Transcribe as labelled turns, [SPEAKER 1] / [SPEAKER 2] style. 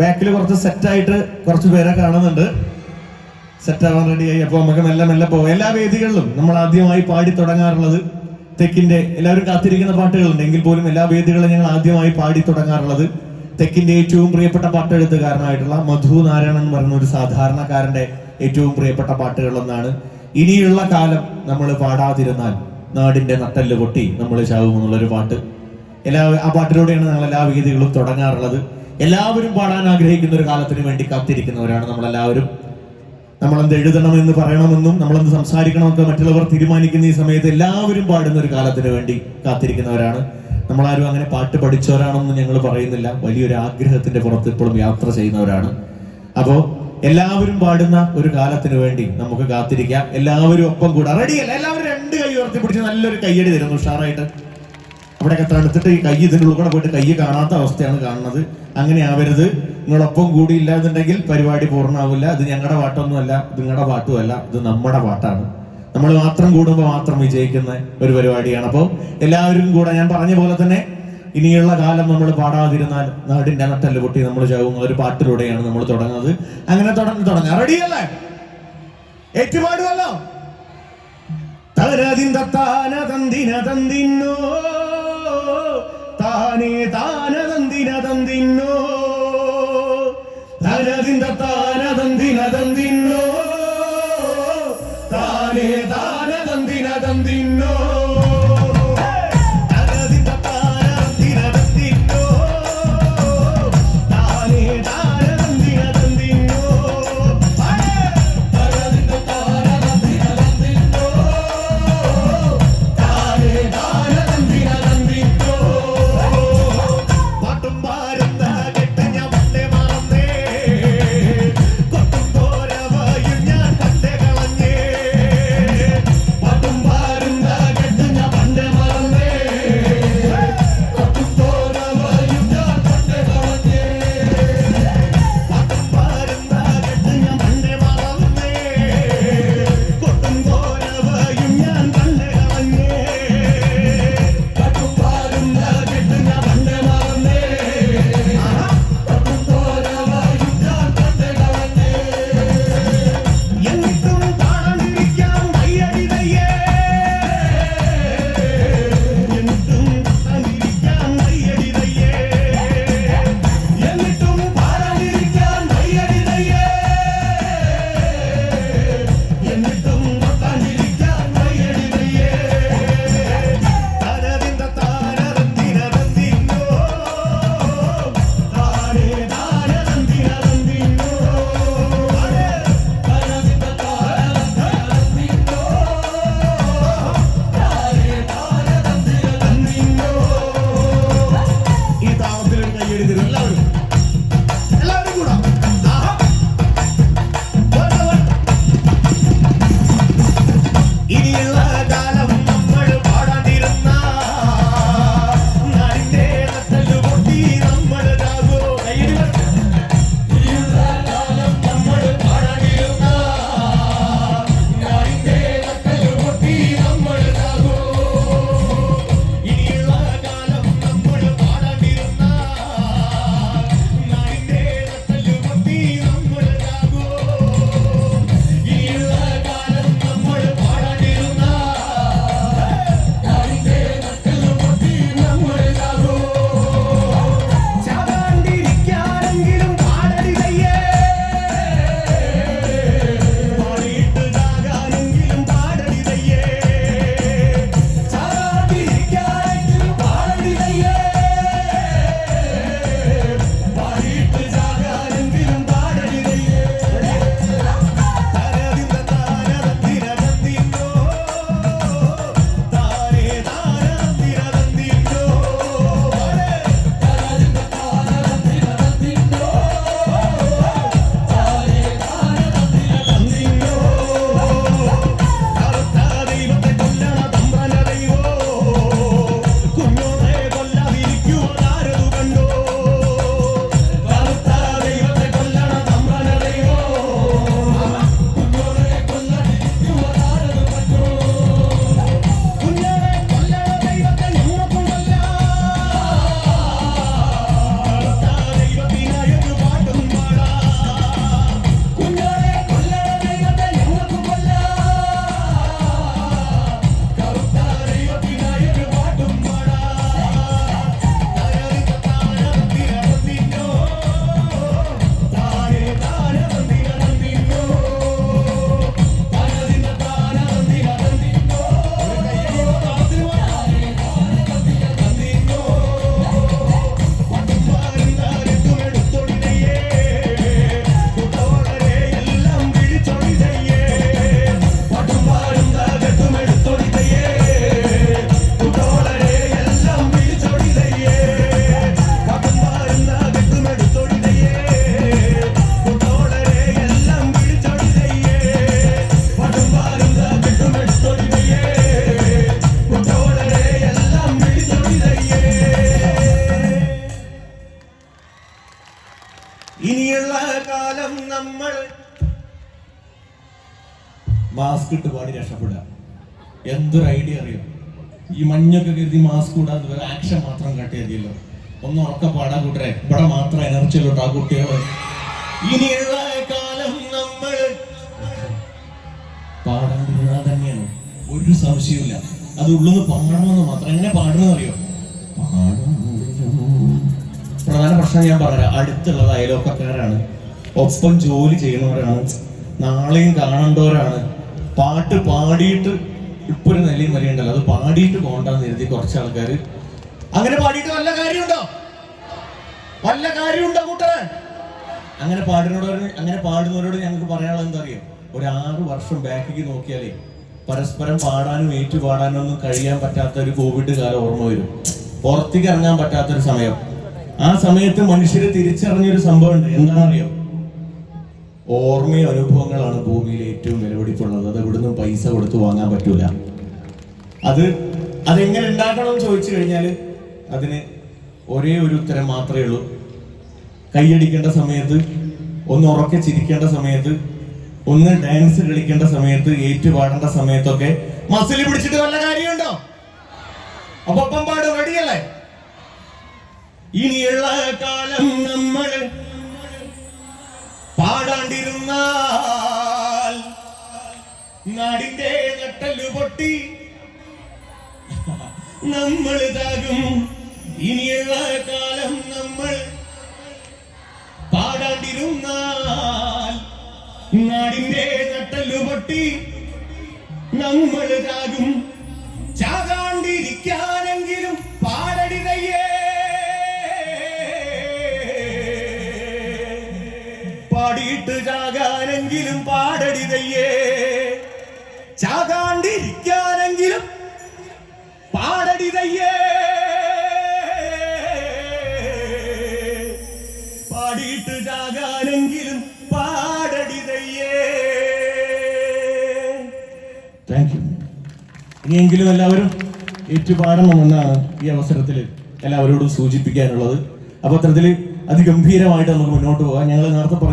[SPEAKER 1] ബാക്കിൽ കുറച്ച് സെറ്റായിട്ട് കുറച്ച് പേരെ കാണുന്നുണ്ട്. സെറ്റ് ആവാൻ റെഡിയായി അപ്പോൾ നമുക്ക് മെല്ലെ മെല്ലെ പോകാം. എല്ലാ വേദികളിലും നമ്മൾ ആദ്യമായി പാടി തുടങ്ങാറുള്ളത് തെക്കിന്റെ എല്ലാവരും കാത്തിരിക്കുന്ന പാട്ടുകളുണ്ട്. എങ്കിൽ പോലും എല്ലാ വേദികളും ഞങ്ങൾ ആദ്യമായി പാടി തുടങ്ങാറുള്ളത് തെക്കിന്റെ ഏറ്റവും പ്രിയപ്പെട്ട പാട്ടെഴുത്തുകാരനായിട്ടുള്ള മധു നാരായണൻ പറയുന്ന ഒരു സാധാരണക്കാരന്റെ ഏറ്റവും പ്രിയപ്പെട്ട പാട്ടുകളൊന്നാണ് ഇനിയുള്ള കാലം നമ്മൾ പാടാതിരുന്നാൽ നാടിന്റെ നട്ടൽ പൊട്ടി നമ്മൾ ചാവും എന്നുള്ളൊരു പാട്ട്. എല്ലാ ആ പാട്ടിലൂടെയാണ് ഞങ്ങൾ എല്ലാ വേദികളും തുടങ്ങാറുള്ളത്. എല്ലാവരും പാടാൻ ആഗ്രഹിക്കുന്ന ഒരു കാലത്തിന് വേണ്ടി കാത്തിരിക്കുന്നവരാണ് നമ്മളെല്ലാവരും. നമ്മളെന്ത് എഴുതണം എന്ന് പറയണമെന്നും നമ്മളെന്ത് സംസാരിക്കണമൊക്കെ മറ്റുള്ളവർ തീരുമാനിക്കുന്ന ഈ സമയത്ത് എല്ലാവരും പാടുന്ന ഒരു കാലത്തിന് വേണ്ടി കാത്തിരിക്കുന്നവരാണ്. നമ്മളാരും അങ്ങനെ പാട്ട് പഠിച്ചവരാണെന്ന് ഞങ്ങൾ പറയുന്നില്ല. വലിയൊരു ആഗ്രഹത്തിന്റെ പുറത്ത് ഇപ്പോഴും യാത്ര ചെയ്യുന്നവരാണ്. അപ്പോ എല്ലാവരും പാടുന്ന ഒരു കാലത്തിന് വേണ്ടി നമുക്ക് കാത്തിരിക്കാം. എല്ലാവരും ഒപ്പം കൂടാ. റെഡിയല്ല എല്ലാവരും രണ്ട് കൈ ഉയർത്തി പിടിച്ച് നല്ലൊരു കയ്യടി തരുന്നു. ഉഷാറായിട്ട്. അവിടെയൊക്കെ തണുത്തിട്ട് ഈ കൈ ഇതിനുള്ളിൽ കൂടെ പോയിട്ട് കൈ കാണാത്ത അവസ്ഥയാണ് കാണുന്നത്. അങ്ങനെ ആവരുത്. നിങ്ങളൊപ്പം കൂടി ഇല്ലാന്നുണ്ടെങ്കിൽ പരിപാടി പൂർണമാവില്ല ഇത് ഞങ്ങളുടെ പാട്ടൊന്നുമല്ല നിങ്ങളുടെ പാട്ടുമല്ല ഇത് നമ്മുടെ പാട്ടാണ്. നമ്മൾ മാത്രം കൂടുമ്പോൾ മാത്രം വിജയിക്കുന്ന ഒരു പരിപാടിയാണ്. അപ്പോൾ എല്ലാവരും കൂടെ ഞാൻ പറഞ്ഞ പോലെ തന്നെ ഇനിയുള്ള കാലം നമ്മൾ പാടാതിരുന്നാൽ നാടിന്റെ നട്ടൽ പൊട്ടി നമ്മൾ ചാവുന്ന ഒരു പാട്ടിലൂടെയാണ് നമ്മൾ തുടങ്ങുന്നത്. അങ്ങനെ തുടങ്ങി തുടങ്ങാം. റെഡിയല്ലേ ഏറ്റുപാടുമല്ലോ. തരതിന്ത തത്താന തന്തിന തന്തിന്നോ. താനേ താനതന്തിന തന്തിന്നോ തരതിന്ത താനതന്തിന തന്തിന്നോ താനേ താനതന്തിന തന്തിന്നോ ಹೇಳಿದ್ದೀರಾ മാസ്ക് ഇട്ട് പാടി രക്ഷപ്പെടുക. എന്തൊരു ഐഡിയ അറിയോ? ഈ മഞ്ഞൊക്കെ കരുതി മാസ്ക് കൂടാതെ വേറെ ആക്ഷൻ മാത്രം കട്ടിയതില്ലോ ഒന്ന് ഉറക്ക പാടാ കൂട്ടരെ. ഇവിടെ മാത്രം എനർജി ഉള്ളൂ ആ കുട്ടികൾ ഇനിയുള്ള കാലം നമ്മൾ പാടാണ്ടിരുന്നാൽ തന്നെയാണ്. ഒരു സംശയവുമില്ല. അത് ഉള്ളുന്ന് പാടണമെന്ന് മാത്രം. എങ്ങനെ പാടണമെന്ന് അറിയോ? പ്രധാന പ്രശ്നം ഞാൻ പറയാം അടുത്തുള്ളത് അയലോക്കക്കാരാണ് ഒപ്പം ജോലി ചെയ്യുന്നവരാണ്. നാളെയും കാണേണ്ടവരാണ്. പാട്ട് പാടിയിട്ട് ഇപ്പൊ ഒരു നിലയും വരെയുണ്ടല്ലോ അത് പാടിയിട്ട് പോകണ്ടെന്ന് എഴുതി കുറച്ച് ആൾക്കാർ അങ്ങനെ പാടിയിട്ട് വല്ല കാര്യമുണ്ടോ? വല്ല കാര്യമുണ്ടോ കൂട്ടരെ അങ്ങനെ പാടുന്നവരോട് അങ്ങനെ പാടുന്നവരോട് ഞങ്ങൾക്ക് പറയാനുള്ളത് എന്താ അറിയോ? ഒരു ആറ് വർഷം ബാക്കിക്ക് നോക്കിയാലേ പരസ്പരം പാടാനും ഏറ്റുപാടാനും ഒന്നും കഴിയാൻ പറ്റാത്ത ഒരു കോവിഡ് കാലം ഓർമ്മ വരും. പുറത്തേക്ക് ഇറങ്ങാൻ പറ്റാത്തൊരു സമയം. ആ സമയത്ത് മനുഷ്യരെ തിരിച്ചറിഞ്ഞൊരു സംഭവം ഉണ്ട് എന്താണെന്നറിയോ? ഓർമ്മയും അനുഭവങ്ങളാണ് ഭൂമിയിൽ ഏറ്റവും വിലപിടിപ്പുള്ളത്. അത് ഇവിടുന്ന് പൈസ കൊടുത്ത് വാങ്ങാൻ പറ്റൂല. അത് അതെങ്ങനെ ഉണ്ടാക്കണം ചോദിച്ചു കഴിഞ്ഞാൽ അതിന് ഒരേ ഒരു ഉത്തരം മാത്രമേ ഉള്ളൂ. കൈയടിക്കേണ്ട സമയത്ത് ഒന്ന് ഉറക്കെ ചിരിക്കേണ്ട സമയത്ത് ഒന്ന് ഡാൻസ് കളിക്കേണ്ട സമയത്ത് ഏറ്റുപാടേണ്ട സമയത്തൊക്കെ മസിൽ പിടിച്ചിട്ട് വല്ല കാര്യമുണ്ടോ? അപ്പൊ പാടും റെഡിയല്ലേ? ഇനിയുള്ള കാലം പൊട്ടി നമ്മൾ ഇതാകും. ഇനിയുള്ള കാലം നമ്മൾ പാടാണ്ടിരുന്നാൽ നാടിന്റെ നട്ടൽ പൊട്ടി നമ്മൾ ഇതാകും. ചാകാണ്ടിരിക്കാനെങ്കിലും പാടടിതയ്യേ പാടിയിട്ട് ചാകാനെങ്കിലും പാടടിതയ്യേ ചാകാണ്ടിരിക്കാനെങ്കിലും പാടടിതയ്യേ പാടിയിട്ട് ചാകാനെങ്കിലും പാടടിതയ്യേ താങ്ക് യു ഇനിയെങ്കിലും എല്ലാവരും ഏറ്റുപാടണമെന്നാണ് ഈ അവസരത്തിൽ എല്ലാവരോടും സൂചിപ്പിക്കാനുള്ളത്. അപ്പൊ അത്തരത്തിൽ അതിഗംഭീരമായിട്ട് നമുക്ക് മുന്നോട്ട് പോകാം. ഞങ്ങൾ നേരത്തെ പറഞ്ഞു